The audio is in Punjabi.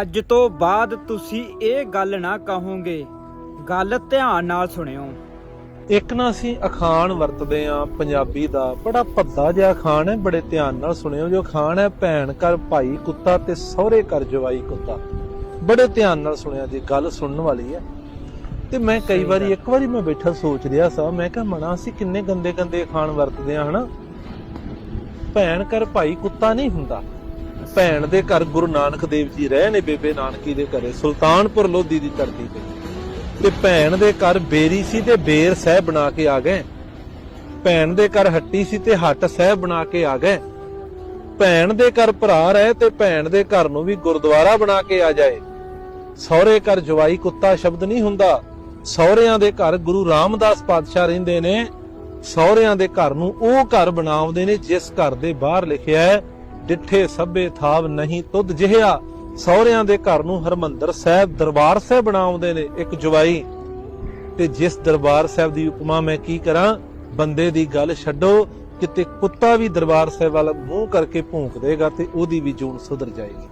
ਅੱਜ ਤੋਂ ਬਾਅਦ ਤੁਸੀਂ ਇਹ ਗੱਲ ਨਾ ਕਹੋਗੇ। ਗੱਲ ਧਿਆਨ ਨਾਲ ਸੁਣਿਓ। ਇੱਕ ਨਾ ਅਸੀਂ ਅਖਾਣ ਵਰਤਦੇ ਆ ਪੰਜਾਬੀ ਦਾ। ਬੜਾ ਭੱਦਾ ਜਿਹਾ ਅਖਾਣ ਹੈ ਬੜੇ ਧਿਆਨ ਨਾਲ ਸੁਣਿਓ। ਜੋ ਅਖਾਣ ਹੈ ਭੈਣ ਘਰ ਭਾਈ ਕੁੱਤਾ ਤੇ ਸਹੁਰੇ ਘਰ ਜਵਾਈ ਕੁੱਤਾ। ਬੜੇ ਧਿਆਨ ਨਾਲ ਸੁਣਿਆ ਜੀ ਗੱਲ ਸੁਣਨ ਵਾਲੀ ਹੈ। ਤੇ ਮੈਂ ਕਈ ਵਾਰੀ। ਇੱਕ ਵਾਰੀ ਮੈਂ ਬੈਠਾ ਸੋਚ ਰਿਹਾ ਸਾਂ ਮੈਂ ਕਿਹਾ ਮਣਾ ਅਸੀਂ ਕਿੰਨੇ ਗੰਦੇ ਗੰਦੇ ਅਖਾਣ ਵਰਤਦੇ ਆ ਹਨਾ? ਭੈਣ ਘਰ ਭਾਈ ਕੁੱਤਾ ਨਹੀਂ ਹੁੰਦਾ। ਭੈਣ ਦੇ ਘਰ ਗੁਰੂ ਨਾਨਕ ਦੇਵ ਜੀ ਰਹੇ ਨੇ ਬੇਬੇ ਨਾਨਕੀ ਦੇ ਘਰੇ, ਸੁਲਤਾਨਪੁਰ ਲੋਧੀ ਦੀ ਧਰਤੀ ਤੇ। ਤੇ ਭੈਣ ਦੇ ਘਰ ਬੇਰੀ ਸੀ ਤੇ ਬੇਰ ਸਾਹਿਬ ਬਣਾ ਕੇ ਆ ਗਏ। ਭੈਣ ਦੇ ਘਰ ਹੱਟੀ ਸੀ ਤੇ ਹੱਟ ਸਾਹਿਬ ਬਣਾ ਕੇ ਆ ਗਏ। ਭੈਣ ਦੇ ਘਰ ਭਰਾ ਰਹੇ ਤੇ ਭੈਣ ਦੇ ਘਰ ਨੂੰ ਵੀ ਗੁਰਦੁਆਰਾ ਬਣਾ ਕੇ ਆ ਜਾਏ। ਸਹੁਰੇ ਘਰ ਜਵਾਈ ਕੁੱਤਾ ਸ਼ਬਦ ਨਹੀਂ ਹੁੰਦਾ। ਸਹੁਰਿਆਂ ਦੇ ਘਰ ਗੁਰੂ ਰਾਮਦਾਸ ਪਾਤਸ਼ਾਹ ਰਹਿੰਦੇ ਨੇ। ਸਹੁਰਿਆਂ ਦੇ ਘਰ ਨੂੰ ਉਹ ਘਰ ਬਣਾਉਂਦੇ ਨੇ ਜਿਸ ਘਰ ਦੇ ਬਾਹਰ ਲਿਖਿਆ ਹੈ ਡਿੱਠੇ ਸਭੇ ਥਾਵ ਨਹੀਂ ਤੁਧ ਜਿਹਿਆ, ਸਹੁਰਿਆਂ ਦੇ ਘਰ ਨੂੰ ਹਰਮੰਦਰ ਸਾਹਿਬ ਦਰਬਾਰ ਸਾਹਿਬ ਬਣਾਉਂਦੇ ਨੇ ਇੱਕ ਜਵਾਈ ਤੇ ਜਿਸ ਦਰਬਾਰ ਸਾਹਿਬ ਦੀ ਉਪਮਾ ਮੈਂ ਕੀ ਕਰਾਂ? ਬੰਦੇ ਦੀ ਗੱਲ ਛੱਡੋ, ਕਿਤੇ ਕੁੱਤਾ ਵੀ ਦਰਬਾਰ ਸਾਹਿਬ ਵੱਲ ਮੂੰਹ ਕਰਕੇ ਭੌਂਕ ਦੇਗਾ ਤੇ ਉਹਦੀ ਵੀ ਜੂਨ ਸੁਧਰ ਜਾਏਗੀ।